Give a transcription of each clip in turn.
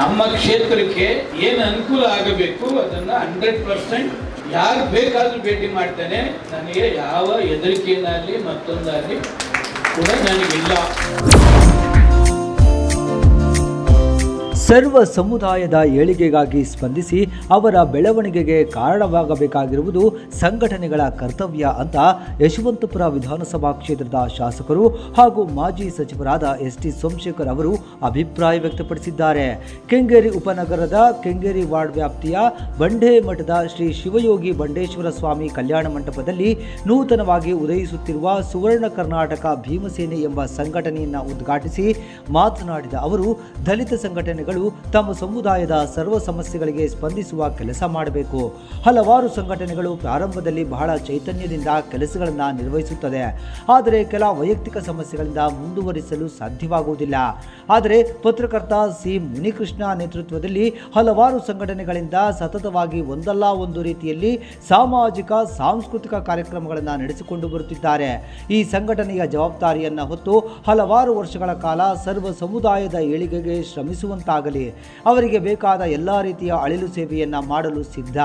ನಮ್ಮ ಕ್ಷೇತ್ರಕ್ಕೆ ಏನು ಅನುಕೂಲ ಆಗಬೇಕು ಅದನ್ನ ಹಂಡ್ರೆಡ್ ಪರ್ಸೆಂಟ್ ಯಾರು ಬೇಕಾದ್ರೂ ಭೇಟಿ ಮಾಡ್ತೇನೆ. ನನಗೆ ಯಾವ ಹೆದರಿಕೆಯಲ್ಲಿ ಮತ್ತೊಂದಾಗಲಿ ಕೂಡ ನನಗಿಲ್ಲ. ಸರ್ವ ಸಮುದಾಯದ ಏಳಿಗೆಗಾಗಿ ಸ್ಪಂದಿಸಿ ಅವರ ಬೆಳವಣಿಗೆಗೆ ಕಾರಣವಾಗಬೇಕಾಗಿರುವುದು ಸಂಘಟನೆಗಳ ಕರ್ತವ್ಯ ಅಂತ ಯಶವಂತಪುರ ವಿಧಾನಸಭಾ ಕ್ಷೇತ್ರದ ಶಾಸಕರು ಹಾಗೂ ಮಾಜಿ ಸಚಿವರಾದ ಎಸ್ ಟಿ ಸೋಮಶೇಖರ್ ಅವರು ಅಭಿಪ್ರಾಯ ವ್ಯಕ್ತಪಡಿಸಿದ್ದಾರೆ. ಕೆಂಗೇರಿ ಉಪನಗರದ ಕೆಂಗೇರಿ ವಾರ್ಡ್ ವ್ಯಾಪ್ತಿಯ ಬಂಡೆ ಮಠದ ಶ್ರೀ ಶಿವಯೋಗಿ ಬಂಡೇಶ್ವರ ಸ್ವಾಮಿ ಕಲ್ಯಾಣ ಮಂಟಪದಲ್ಲಿ ನೂತನವಾಗಿ ಉದಯಿಸುತ್ತಿರುವ ಸುವರ್ಣ ಕರ್ನಾಟಕ ಭೀಮಸೇನೆ ಎಂಬ ಸಂಘಟನೆಯನ್ನು ಉದ್ಘಾಟಿಸಿ ಮಾತನಾಡಿದ ಅವರು, ದಲಿತ ಸಂಘಟನೆಗಳು ತಮ್ಮ ಸಮುದಾಯದ ಸರ್ವ ಸಮಸ್ಯೆಗಳಿಗೆ ಸ್ಪಂದಿಸುವ ಕೆಲಸ ಮಾಡಬೇಕು. ಹಲವಾರು ಸಂಘಟನೆಗಳು ಪ್ರಾರಂಭದಲ್ಲಿ ಬಹಳ ಚೈತನ್ಯದಿಂದ ಕೆಲಸಗಳನ್ನು ನಿರ್ವಹಿಸುತ್ತದೆ. ಆದರೆ ಕೆಲ ವೈಯಕ್ತಿಕ ಸಮಸ್ಯೆಗಳಿಂದ ಮುಂದುವರಿಸಲು ಸಾಧ್ಯವಾಗುವುದಿಲ್ಲ. ಆದರೆ ಪತ್ರಕರ್ತ ಸಿ. ಮುನಿಕೃಷ್ಣ ನೇತೃತ್ವದಲ್ಲಿ ಹಲವಾರು ಸಂಘಟನೆಗಳಿಂದ ಸತತವಾಗಿ ಒಂದಲ್ಲ ಒಂದು ರೀತಿಯಲ್ಲಿ ಸಾಮಾಜಿಕ, ಸಾಂಸ್ಕೃತಿಕ ಕಾರ್ಯಕ್ರಮಗಳನ್ನು ನಡೆಸಿಕೊಂಡು ಬರುತ್ತಿದ್ದಾರೆ. ಈ ಸಂಘಟನೆಯ ಜವಾಬ್ದಾರಿಯನ್ನು ಹೊತ್ತು ಹಲವಾರು ವರ್ಷಗಳ ಕಾಲ ಸರ್ವ ಸಮುದಾಯದ ಏಳಿಗೆಗೆ ಶ್ರಮಿಸುವಂತಾಗಲಿ ಅವರಿಗೆ ಬೇಕಾದ ಎಲ್ಲ ರೀತಿಯ ಅಳಿಲು ಸೇವೆಯನ್ನು ಮಾಡಲು ಸಿದ್ಧ.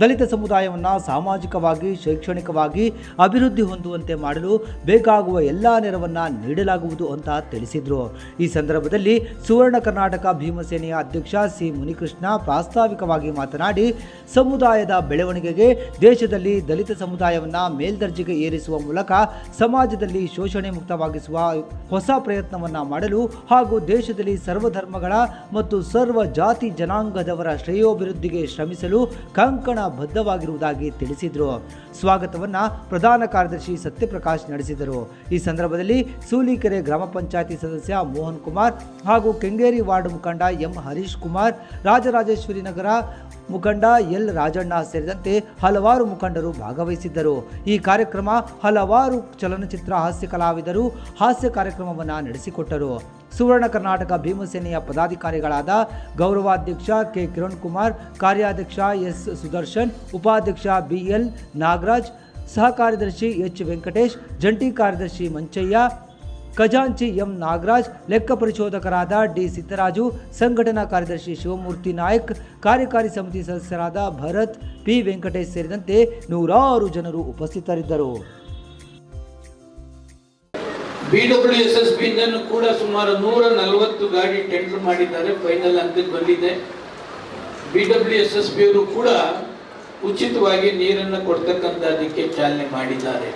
ದಲಿತ ಸಮುದಾಯವನ್ನು ಸಾಮಾಜಿಕವಾಗಿ, ಶೈಕ್ಷಣಿಕವಾಗಿ ಅಭಿವೃದ್ಧಿ ಹೊಂದುವಂತೆ ಮಾಡಲು ಬೇಕಾಗುವ ಎಲ್ಲ ನೆರವನ್ನು ನೀಡಲಾಗುವುದು ಅಂತ ತಿಳಿಸಿದರು. ಈ ಸಂದರ್ಭದಲ್ಲಿ ಸುವರ್ಣ ಕರ್ನಾಟಕ ಭೀಮಸೇನೆಯ ಅಧ್ಯಕ್ಷ ಸಿ ಮುನಿಕೃಷ್ಣ ಪ್ರಾಸ್ತಾವಿಕವಾಗಿ ಮಾತನಾಡಿ, ಸಮುದಾಯದ ಬೆಳವಣಿಗೆಗೆ ದೇಶದಲ್ಲಿ ದಲಿತ ಸಮುದಾಯವನ್ನು ಮೇಲ್ದರ್ಜೆಗೆ ಏರಿಸುವ ಮೂಲಕ ಸಮಾಜದಲ್ಲಿ ಶೋಷಣೆ ಮುಕ್ತವಾಗಿಸುವ ಹೊಸ ಪ್ರಯತ್ನವನ್ನು ಮಾಡಲು ಹಾಗೂ ದೇಶದಲ್ಲಿ ಸರ್ವಧರ್ಮಗಳ ಮತ್ತು ಸರ್ವ ಜಾತಿ ಜನಾಂಗದವರ ಶ್ರೇಯೋಭಿವೃದ್ಧಿಗೆ ಶ್ರಮಿಸಲು ಕಂಕಣ ಬದ್ಧವಾಗಿರುವುದಾಗಿ ತಿಳಿಸಿದರು. ಸ್ವಾಗತವನ್ನ ಪ್ರಧಾನ ಕಾರ್ಯದರ್ಶಿ ಸತ್ಯಪ್ರಕಾಶ್ ನಡೆಸಿದರು. ಈ ಸಂದರ್ಭದಲ್ಲಿ ಸೂಲಿಕೆರೆ ಗ್ರಾಮ ಪಂಚಾಯತಿ ಸದಸ್ಯ ಮೋಹನ್ ಕುಮಾರ್ ಹಾಗೂ ಕೆಂಗೇರಿ ವಾರ್ಡ್ ಮುಖಂಡ ಎಂ ಹರೀಶ್ ಕುಮಾರ್, ರಾಜರಾಜೇಶ್ವರಿ ನಗರ ಮುಖಂಡ ಎಲ್ ರಾಜಣ್ಣ ಸೇರಿದಂತೆ ಹಲವಾರು ಮುಖಂಡರು ಭಾಗವಹಿಸಿದ್ದರು. ಈ ಕಾರ್ಯಕ್ರಮ ಹಲವಾರು ಚಲನಚಿತ್ರ ಹಾಸ್ಯ ಕಲಾವಿದರು ಹಾಸ್ಯ ಕಾರ್ಯಕ್ರಮವನ್ನು ನಡೆಸಿಕೊಟ್ಟರು. ಸುವರ್ಣ ಕರ್ನಾಟಕ ಭೀಮಸೇನೆಯ ಪದಾಧಿಕಾರಿಗಳಾದ ಗೌರವಾಧ್ಯಕ್ಷ ಕೆ ಕಿರಣ್ ಕುಮಾರ್ ಕಾರ್ಯಾಧ್ಯಕ್ಷ ಎಸ್ ಸುದರ್ಶನ್, ಉಪಾಧ್ಯಕ್ಷ ಬಿಎಲ್ ನಾಗರಾಜ್ ಸಹ ಕಾರ್ಯದರ್ಶಿ ಎಚ್ ವೆಂಕಟೇಶ್, ಜಂಟಿ ಕಾರ್ಯದರ್ಶಿ ಮಂಚಯ್ಯ, ಖಜಾಂಚಿ ಎಂ ನಾಗರಾಜ್, ಲೆಕ್ಕ ಪರಿಶೋಧಕರಾದ ಡಿ ಸಿದ್ದರಾಜು, ಸಂಘಟನಾ ಕಾರ್ಯದರ್ಶಿ ಶಿವಮೂರ್ತಿ ನಾಯಕ್, ಕಾರ್ಯಕಾರಿ ಸಮಿತಿ ಸದಸ್ಯರಾದ ಭರತ್, ಪಿ ವೆಂಕಟೇಶ್ ಸೇರಿದಂತೆ ನೂರಾರು ಜನರು ಉಪಸ್ಥಿತರಿದ್ದರು. B W S S B ಕೂಡ ಸುಮಾರು ನೂರ ನಲವತ್ತು ಗಾಡಿ ಟೆಂಡರ್ ಮಾಡಿದ್ದಾರೆ. ಫೈನಲ್ ಹಂತಕ್ಕೆ ಬಂದಿದೆ. B W S S B ಅವರು ಕೂಡ ಉಚಿತವಾಗಿ ನೀರನ್ನು ಕೊಡ್ತಕ್ಕಂಥದ್ದಕ್ಕೆ ಚಾಲನೆ ಮಾಡಿದ್ದಾರೆ.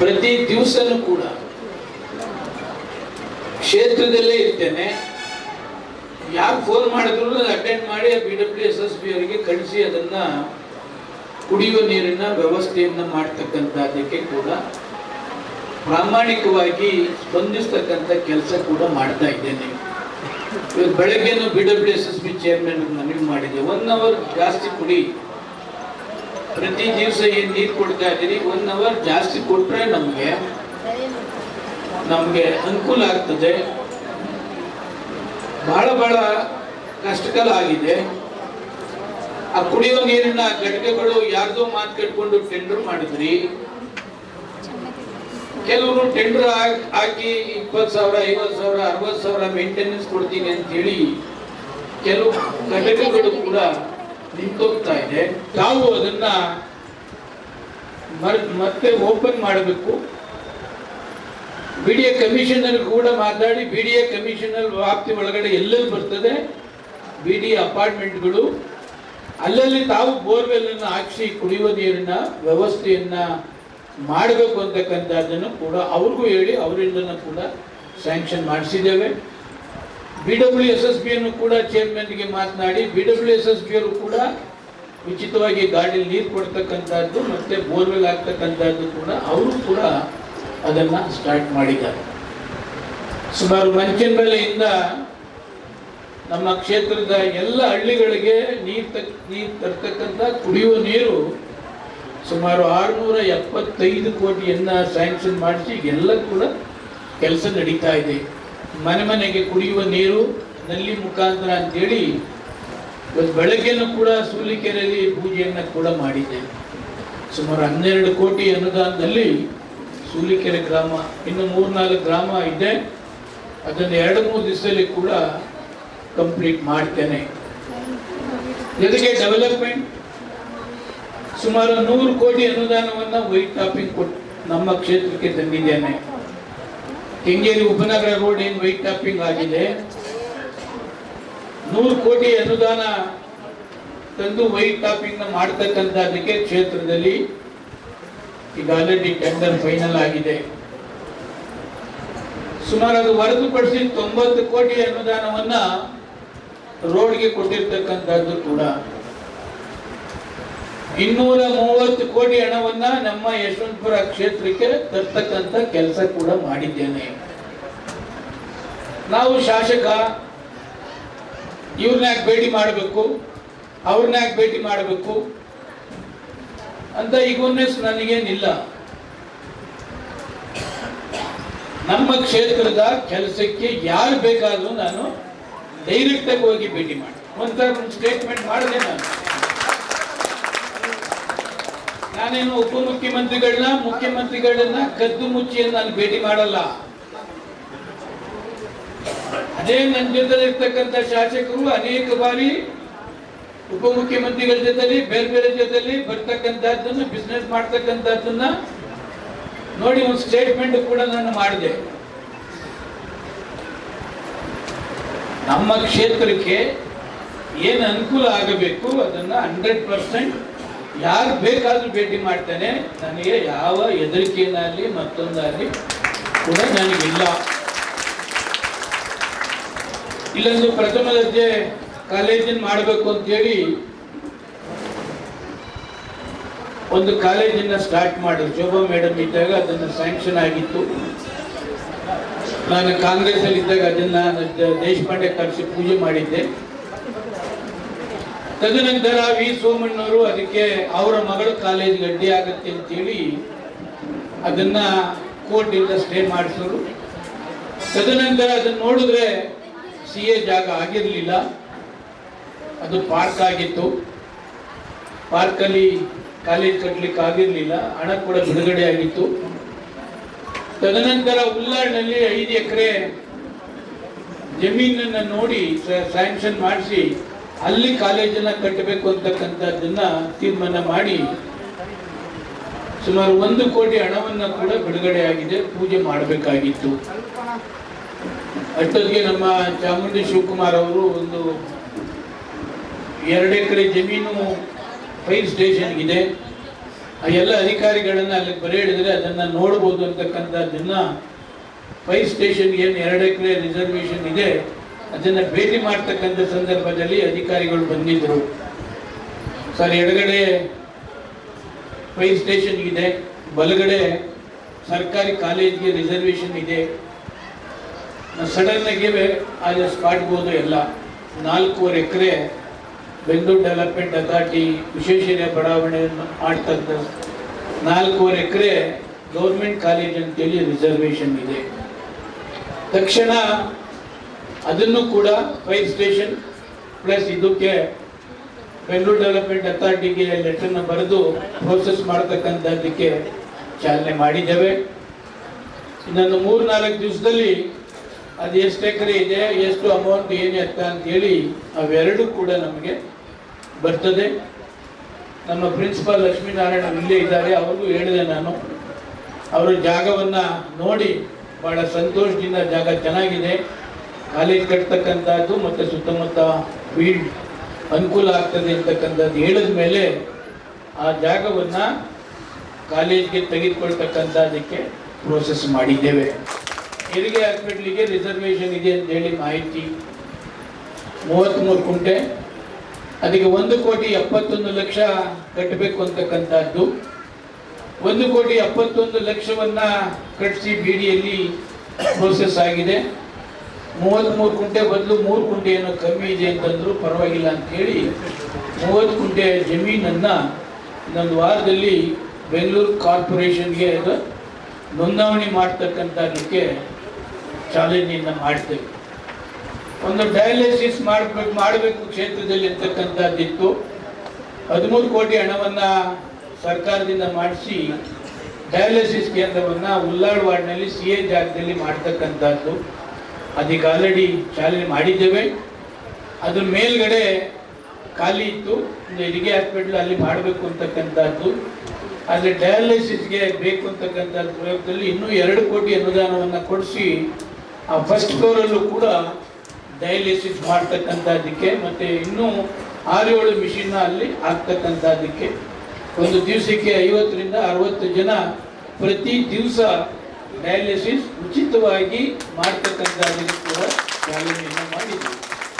ಪ್ರತಿ ದಿವಸನೂ ಕೂಡ ಕ್ಷೇತ್ರದಲ್ಲೇ ಇರ್ತೇನೆ. ಯಾರು ಫೋನ್ ಮಾಡಿದ್ರು ಅಟೆಂಡ್ ಮಾಡಿ B W S S B ಅವರಿಗೆ ಕಳಿಸಿ ಅದನ್ನು ಕುಡಿಯುವ ನೀರಿನ ವ್ಯವಸ್ಥೆಯನ್ನು ಮಾಡ್ತಕ್ಕಂಥದ್ದಕ್ಕೆ ಕೂಡ ಪ್ರಾಮಾಣಿಕವಾಗಿ ಸ್ಪಂದಿಸ್ತಕ್ಕಂಥ ಕೆಲಸ ಕೂಡ ಮಾಡ್ತಾ ಇದ್ದೇನೆ ಇವತ್ತು ಬೆಳಗ್ಗೆನು B W S S B chairman ಮನವಿ ಮಾಡಿದೆ. ಒನ್ ಅವರ್ ಜಾಸ್ತಿ ಕುಡಿ. ಪ್ರತಿ ದಿವಸ ಏನು ನೀರು ಕೊಡ್ತಾ ಇದ್ದೀರಿ? ಒನ್ ಅವರ್ ಜಾಸ್ತಿ ಕೊಟ್ಟರೆ ನಮಗೆ ನಮಗೆ ಅನುಕೂಲ ಆಗ್ತದೆ. ಬಹಳ ಬಹಳ ಕಷ್ಟಕರ ಆಗಿದೆ. ಆ ಕುಡಿಯೋ ನೀರಿನ ಘಟಕಗಳು ಯಾರ್ದೋ ಮಾತು ಕಟ್ಕೊಂಡು ಟೆಂಡರ್ ಮಾಡಿದ್ರಿ. ಕೆಲವರು ಟೆಂಡರ್ ಹಾಕಿ ಇಪ್ಪತ್ತು ಸಾವಿರ, ಐವತ್ತು ಸಾವಿರ, ಅರವತ್ತು ಸಾವಿರ ಮೇಂಟೆನೆನ್ಸ್ ಕೊಡ್ತೀನಿ ಅಂತ ಹೇಳಿ ಕೆಲವು ಘಟಕಗಳು ಕೂಡ ನಿಂತೋಗ್ತಾ ಇದೆ. ತಾವು ಅದನ್ನ ಮತ್ತೆ ಓಪನ್ ಮಾಡಬೇಕು. ಬಿ ಡಿ ಎ ಕೂಡ ಮಾತಾಡಿ ಬಿ ಡಿ ಎ ವ್ಯಾಪ್ತಿ ಒಳಗಡೆ ಎಲ್ಲೆಲ್ಲಿ ಬರ್ತದೆ? ಬಿ ಡಿ ಅಪಾರ್ಟ್ಮೆಂಟ್ಗಳು ಅಲ್ಲಲ್ಲಿ ತಾವು ಬೋರ್ವೆಲ್ ಅನ್ನು ಹಾಕಿಸಿ ಕುಡಿಯುವ ನೀರಿನ ವ್ಯವಸ್ಥೆಯನ್ನ ಮಾಡಬೇಕು ಅಂತಕ್ಕಂಥದ್ದನ್ನು ಕೂಡ ಅವ್ರಿಗೂ ಹೇಳಿ ಅವರಿಂದನೂ ಕೂಡ sanction ಮಾಡಿಸಿದ್ದೇವೆ. B W S S B ಅನ್ನು ಕೂಡ ಚೇರ್ಮನ್ಗೆ ಮಾತನಾಡಿ B W S S B ಅವರು ಕೂಡ ಉಚಿತವಾಗಿ ಗಾಡಿಲಿ ನೀರು ಕೊಡ್ತಕ್ಕಂಥದ್ದು ಮತ್ತೆ ಬೋರ್ವೆಲ್ ಆಗ್ತಕ್ಕಂಥದ್ದು ಕೂಡ ಅವರು ಕೂಡ ಅದನ್ನ ಸ್ಟಾರ್ಟ್ ಮಾಡಿದ್ದಾರೆ. ಸುಮಾರು ಮಂಚನಬೆಲೆಯಿಂದ ನಮ್ಮ ಕ್ಷೇತ್ರದ ಎಲ್ಲ ಹಳ್ಳಿಗಳಿಗೆ ನೀರು ತಕ್, ನೀರು ತರ್ತಕ್ಕಂಥ ಕುಡಿಯುವ ನೀರು ಸುಮಾರು ಆರುನೂರ ಎಪ್ಪತ್ತೈದು ಕೋಟಿಯನ್ನು ಸ್ಯಾಂಕ್ಷನ್ ಮಾಡಿಸಿ ಎಲ್ಲ ಕೂಡ ಕೆಲಸ ನಡೀತಾ ಇದೆ. ಮನೆ ಮನೆಗೆ ಕುಡಿಯುವ ನೀರು, ನಲ್ಲಿ ಮುಖಾಂತರ ಅಂತೇಳಿ ಇವತ್ತು ಬೆಳಗ್ಗೆನೂ ಕೂಡ ಸೂಲಿಕೆರೆಯಲ್ಲಿ ಪೂಜೆಯನ್ನು ಕೂಡ ಮಾಡಿದೆ ಸುಮಾರು ಹನ್ನೆರಡು ಕೋಟಿ ಅನುದಾನದಲ್ಲಿ ಸೂಲಿಕೆರೆ ಗ್ರಾಮ, ಇನ್ನು ಮೂರ್ನಾಲ್ಕು ಗ್ರಾಮ ಇದೆ. ಅದನ್ನು ಎರಡು ಮೂರು ದಿವಸದಲ್ಲಿ ಕೂಡ ಕಂಪ್ಲೀಟ್ ಮಾಡ್ತೇನೆ. ಜೊತೆಗೆ ಡೆವಲಪ್ಮೆಂಟ್ ಸುಮಾರು ನೂರು ಕೋಟಿ ಅನುದಾನವನ್ನ ವೈಟ್ ಟಾಪಿಂಗ್ ಕೊಟ್ಟು ನಮ್ಮ ಕ್ಷೇತ್ರಕ್ಕೆ ತಂದಿದ್ದೇನೆ. ಕೆಂಗೇರಿ ಉಪನಗರ ರೋಡ್ ಏನು ವೈಟ್ ಟಾಪಿಂಗ್ ಆಗಿದೆ? ನೂರು ಕೋಟಿ ಅನುದಾನ ತಂದು ವೈಟ್ ಟಾಪಿಂಗ್ನ ಮಾಡ್ತಕ್ಕಂಥದ್ದಕ್ಕೆ ಕ್ಷೇತ್ರದಲ್ಲಿ ಈಗ ಆಲ್ರೆಡಿ ಟೆಂಡರ್ ಫೈನಲ್ ಆಗಿದೆ. ಸುಮಾರು ಅದು ಹೊರತುಪಡಿಸಿ ತೊಂಬತ್ತು ಕೋಟಿ ಅನುದಾನವನ್ನ ರೋಡ್ಗೆ ಕೊಟ್ಟಿರ್ತಕ್ಕಂಥದ್ದು ಕೂಡ. ಇನ್ನೂರ ಮೂವತ್ತು ಕೋಟಿ ಹಣವನ್ನ ನಮ್ಮ ಯಶವಂತಪುರ ಕ್ಷೇತ್ರಕ್ಕೆ ತರ್ತಕ್ಕಂಥ ಕೆಲಸ ಕೂಡ ಮಾಡಿದ್ದೇನೆ. ನಾವು ಶಾಸಕ ಇವ್ರನ್ನ ಭೇಟಿ ಮಾಡಬೇಕು? ಅವ್ರನ್ನ ಭೇಟಿ ಮಾಡಬೇಕು? ಅಂತ ಈಗೊನ್ನೆಸ್ ನನಗೇನಿಲ್ಲ. ನಮ್ಮ ಕ್ಷೇತ್ರದ ಕೆಲಸಕ್ಕೆ ಯಾರು ಬೇಕಾದರೂ ನಾನು ಡೈರೆಕ್ಟ್ ಆಗಿ ಹೋಗಿ ಭೇಟಿ ಮಾಡಿ. ಒಂಥರ ಒಂದು ಸ್ಟೇಟ್ಮೆಂಟ್ ಮಾಡಿದೆ ನಾನು. ನಾನೇನು ಉಪಮುಖ್ಯಮಂತ್ರಿಗಳನ್ನ, ಮುಖ್ಯಮಂತ್ರಿಗಳನ್ನ ಕದ್ದು ಮುಚ್ಚಿ ನಾನು ಭೇಟಿ ಮಾಡಲ್ಲ. ಅದೇ ನನ್ನ ಜೊತೆ ಇರ್ತಕ್ಕಂಥ ಶಾಸಕರು ಅನೇಕ ಬಾರಿ ಉಪಮುಖ್ಯಮಂತ್ರಿಗಳ ಜೊತೆಲಿ, ಬೇರೆ ಬೇರೆ ಜೊತೆಲಿ ಬರ್ತಕ್ಕಂಥದ್ದನ್ನ ಬಿಸ್ನೆಸ್ ಮಾಡ್ತಕ್ಕಂಥದ್ದನ್ನ ನೋಡಿ ಒಂದು ಸ್ಟೇಟ್ಮೆಂಟ್ ಕೂಡ ನಾನು ಮಾಡಿದೆ. ನಮ್ಮ ಕ್ಷೇತ್ರಕ್ಕೆ ಏನು ಅನುಕೂಲ ಆಗಬೇಕು ಅದನ್ನ ಹಂಡ್ರೆಡ್ ಪರ್ಸೆಂಟ್ ಯಾರು ಬೇಕಾದರೂ ಭೇಟಿ ಮಾಡ್ತೇನೆ. ನನಗೆ ಯಾವ ಹೆದರಿಕೆಯಲ್ಲಿ ಮತ್ತೊಂದಾಗಲಿ ಕೂಡ ನನಗಿಲ್ಲ. ಇಲ್ಲೊಂದು ಪ್ರಥಮ ದರ್ಜೆ ಕಾಲೇಜಿನ ಮಾಡಬೇಕು ಅಂತೇಳಿ ಒಂದು ಕಾಲೇಜನ್ನ ಸ್ಟಾರ್ಟ್ ಮಾಡಿದ್ರು. ಶೋಭಾ ಮೇಡಮ್ ಇದ್ದಾಗ ಅದನ್ನು ಸ್ಯಾಂಕ್ಷನ್ ಆಗಿತ್ತು. ನಾನು ಕಾಂಗ್ರೆಸ್ ಅಲ್ಲಿ ಇದ್ದಾಗ ಅದನ್ನ ದೇಶಪಾಂಡೆ ಕರೆಸಿ ಪೂಜೆ ಮಾಡಿದ್ದೆ. ತದನಂತರ ವಿ ಸೋಮಣ್ಣವರು ಅದಕ್ಕೆ ಅವರ ಮಗಳ ಕಾಲೇಜ್ ಗಡ್ಡಿ ಆಗತ್ತೆ ಅಂತೇಳಿ ಅದನ್ನ ಕೋರ್ಟ್ ಇಂದ ಸ್ಟೇ ಮಾಡಿಸಿದ್ರು ತದನಂತರ ಅದನ್ನ ನೋಡಿದ್ರೆ ಸಿ ಎ ಜಾಗ ಆಗಿರಲಿಲ್ಲ. ಅದು ಪಾರ್ಕ್ ಆಗಿತ್ತು. ಪಾರ್ಕಲ್ಲಿ ಕಾಲೇಜ್ ಕಟ್ಟಲಿಕ್ಕೆ ಆಗಿರಲಿಲ್ಲ. ಹಣ ಕೂಡ ಬಿಡುಗಡೆ ಆಗಿತ್ತು. ತದನಂತರ ಉಲ್ಲಾಡ್ನಲ್ಲಿ ಐದು ಎಕರೆ ಜಮೀನನ್ನು ನೋಡಿ ಸ್ಯಾಂಕ್ಷನ್ ಮಾಡಿಸಿ ಅಲ್ಲಿ ಕಾಲೇಜನ್ನ ಕಟ್ಟಬೇಕು ಅಂತಕ್ಕಂಥದ್ದನ್ನ ತೀರ್ಮಾನ ಮಾಡಿ ಸುಮಾರು ಒಂದು ಕೋಟಿ ಹಣವನ್ನ ಕೂಡ ಬಿಡುಗಡೆ ಆಗಿದೆ, ಪೂಜೆ ಮಾಡಬೇಕಾಗಿತ್ತು. ಅಷ್ಟೊತ್ತಿಗೆ ನಮ್ಮ ಚಾಮುಂಡಿ ಶಿವಕುಮಾರ್ ಅವರು ಒಂದು ಎರಡು ಎಕರೆ ಜಮೀನು ಫೈರ್ ಸ್ಟೇಷನ್ ಇದೆ ಆ ಎಲ್ಲ ಅಧಿಕಾರಿಗಳನ್ನ ಅಲ್ಲಿ ಬರೆ ಹಿಡಿದ್ರೆ ಅದನ್ನ ನೋಡ್ಬೋದು ಅಂತಕ್ಕಂಥದ್ದನ್ನ ಫೈರ್ ಸ್ಟೇಷನ್ಗೆ ಏನು ಎರಡು ಎಕರೆ ರಿಸರ್ವೇಶನ್ ಇದೆ. ಅದನ್ನ ಭೇಟಿ ಮಾಡ್ತಕ್ಕಂಥ ಸಂದರ್ಭದಲ್ಲಿ ಅಧಿಕಾರಿಗಳು ಬಂದಿದ್ದರು ಸರ್, ಎಡಗಡೆ ಫೈರ್ ಸ್ಟೇಷನ್ ಇದೆ, ಬಲಗಡೆ ಸರ್ಕಾರಿ ಕಾಲೇಜ್ಗೆ ರಿಸರ್ವೇಶನ್ ಇದೆ. ಸಡನ್ ಆಗಿ ಅಲ್ಲಿ ಸ್ಪಾಟ್ಗೆ ಹೋದು ಎಲ್ಲ. ನಾಲ್ಕೂವರೆ ಎಕರೆ ಬೆಂಗಳೂರು ಡೆವಲಪ್ಮೆಂಟ್ ಅಥಾರಿಟಿ ವಿಶ್ವೇಶ್ವರಯ್ಯ ಬಡಾವಣೆಯನ್ನು ಆಡ್ತಕ್ಕಂಥ ನಾಲ್ಕೂವರೆ ಎಕರೆ ಗೌರ್ಮೆಂಟ್ ಕಾಲೇಜ್ ಅಂತೇಳಿ ರಿಸರ್ವೇಶನ್ ಇದೆ. ತಕ್ಷಣ ಅದನ್ನು ಕೂಡ ಫೈರ್ ಸ್ಟೇಷನ್, ಪ್ಲಸ್ ಇದಕ್ಕೆ ಬೆಂಗಳೂರು ಡೆವಲಪ್ಮೆಂಟ್ ಅಥಾರಿಟಿಗೆ ಲೆಟರ್ನ ಬರೆದು ಪ್ರೋಸೆಸ್ ಮಾಡತಕ್ಕಂಥದ್ದಕ್ಕೆ ಚಾಲನೆ ಮಾಡಿದ್ದೇವೆ. ಇನ್ನೊಂದು ಮೂರು ನಾಲ್ಕು ದಿವಸದಲ್ಲಿ ಅದು ಎಷ್ಟು ಎಕರೆ ಇದೆ, ಎಷ್ಟು ಅಮೌಂಟ್ ಏನು ಎತ್ತ ಅಂತೇಳಿ ಅವೆರಡು ಕೂಡ ನಮಗೆ ಬರ್ತದೆ. ನಮ್ಮ ಪ್ರಿನ್ಸಿಪಾಲ್ ಲಕ್ಷ್ಮೀನಾರಾಯಣ ಇಲ್ಲೇ ಇದ್ದಾರೆ, ಅವ್ರಿಗೂ ಹೇಳಿದೆ ನಾನು. ಅವರು ಜಾಗವನ್ನು ನೋಡಿ ಭಾಳ ಸಂತೋಷದಿಂದ ಜಾಗ ಚೆನ್ನಾಗಿದೆ. ಕಾಲೇಜ್ ಕಟ್ತಕ್ಕಂಥದ್ದು ಮತ್ತು ಸುತ್ತಮುತ್ತ ಫೀಲ್ಡ್ ಅನುಕೂಲ ಆಗ್ತದೆ ಅಂತಕ್ಕಂಥದ್ದು ಹೇಳಿದ ಮೇಲೆ ಆ ಜಾಗವನ್ನು ಕಾಲೇಜ್ಗೆ ತೆಗೆದುಕೊಳ್ತಕ್ಕಂಥದ್ದಕ್ಕೆ ಪ್ರೋಸೆಸ್ ಮಾಡಿದ್ದೇವೆ. ಹೆರಿಗೆ ಹಾಸ್ಪಿಟ್ಲಿಗೆ ರಿಸರ್ವೇಶನ್ ಇದೆ ಅಂತ ಹೇಳಿ ಮಾಹಿತಿ. ಮೂವತ್ತ್ಮೂರು ಕುಂಟೆ. ಅದಕ್ಕೆ ಒಂದು ಕೋಟಿ ಎಪ್ಪತ್ತೊಂದು ಲಕ್ಷ ಕಟ್ಟಬೇಕು ಅಂತಕ್ಕಂಥದ್ದು. ಒಂದು ಕೋಟಿ ಎಪ್ಪತ್ತೊಂದು ಲಕ್ಷವನ್ನು ಕಟ್ಟಿಸಿ ಬಿ ಡಿಯಲ್ಲಿ ಪ್ರೋಸೆಸ್ ಆಗಿದೆ. ಮೂವತ್ತ್ಮೂರು ಕುಂಟೆ ಬದಲು ಮೂರು ಕುಂಟೆ ಏನೋ ಕಮ್ಮಿ ಇದೆ ಅಂತಂದರೂ ಪರವಾಗಿಲ್ಲ ಅಂತೇಳಿ ಮೂವತ್ತು ಕುಂಟೆ ಜಮೀನನ್ನು ಇನ್ನೊಂದು ವಾರದಲ್ಲಿ ಬೆಂಗಳೂರು ಕಾರ್ಪೊರೇಷನ್ಗೆ ಅದು ನೋಂದಣಿ ಮಾಡ್ತಕ್ಕಂಥದಕ್ಕೆ ಚಾಲೆಂಜಿಂದ ಮಾಡ್ತೇವೆ. ಒಂದು ಡಯಾಲಿಸಿಸ್ ಮಾಡಬೇಕು ಮಾಡಬೇಕು ಕ್ಷೇತ್ರದಲ್ಲಿ ಇರ್ತಕ್ಕಂಥದ್ದಿತ್ತು ಹದಿಮೂರು ಕೋಟಿ ಹಣವನ್ನು ಸರ್ಕಾರದಿಂದ ಮಾಡಿಸಿ ಡಯಾಲಿಸಿಸ್ ಕೇಂದ್ರವನ್ನು ಉಲ್ಲಾಡ್ ವಾರ್ಡ್ನಲ್ಲಿ ಸಿ ಎ ಜಾಗದಲ್ಲಿ ಮಾಡ್ತಕ್ಕಂಥದ್ದು. ಅದಕ್ಕೆ ಆಲ್ರೆಡಿ ಚಾಲನೆ ಮಾಡಿದ್ದೇವೆ. ಅದ್ರ ಮೇಲ್ಗಡೆ ಖಾಲಿ ಇತ್ತು. ಹೆರಿಗೆ ಹಾಸ್ಪಿಟ್ಲ್ ಅಲ್ಲಿ ಮಾಡಬೇಕು ಅಂತಕ್ಕಂಥದ್ದು. ಆದರೆ ಡಯಾಲಿಸಿಸ್ಗೆ ಬೇಕು ಅಂತಕ್ಕಂಥ ಪ್ರಯೋಗದಲ್ಲಿ ಇನ್ನೂ ಎರಡು ಕೋಟಿ ಅನುದಾನವನ್ನು ಕೊಡಿಸಿ ಆ ಫಸ್ಟ್ ಫ್ಲೋರಲ್ಲೂ ಕೂಡ ಡಯಾಲಿಸಿಸ್ ಮಾಡ್ತಕ್ಕಂಥದ್ದಕ್ಕೆ ಮತ್ತು ಇನ್ನೂ ಆರು ಏಳು ಮಿಷಿನ್ನ ಅಲ್ಲಿ ಹಾಕ್ತಕ್ಕಂಥದ್ದಕ್ಕೆ. ಒಂದು ದಿವಸಕ್ಕೆ ಐವತ್ತರಿಂದ ಅರವತ್ತು ಜನ ಪ್ರತಿ ದಿವಸ ಡಯಾಲಿಸಿಸ್ ಉಚಿತವಾಗಿ ಮಾಡ್ತಕ್ಕಂಥದ್ದನ್ನು ಕೂಡ ಚಾಲನೆಯನ್ನು ಮಾಡಿದ್ದೀವಿ.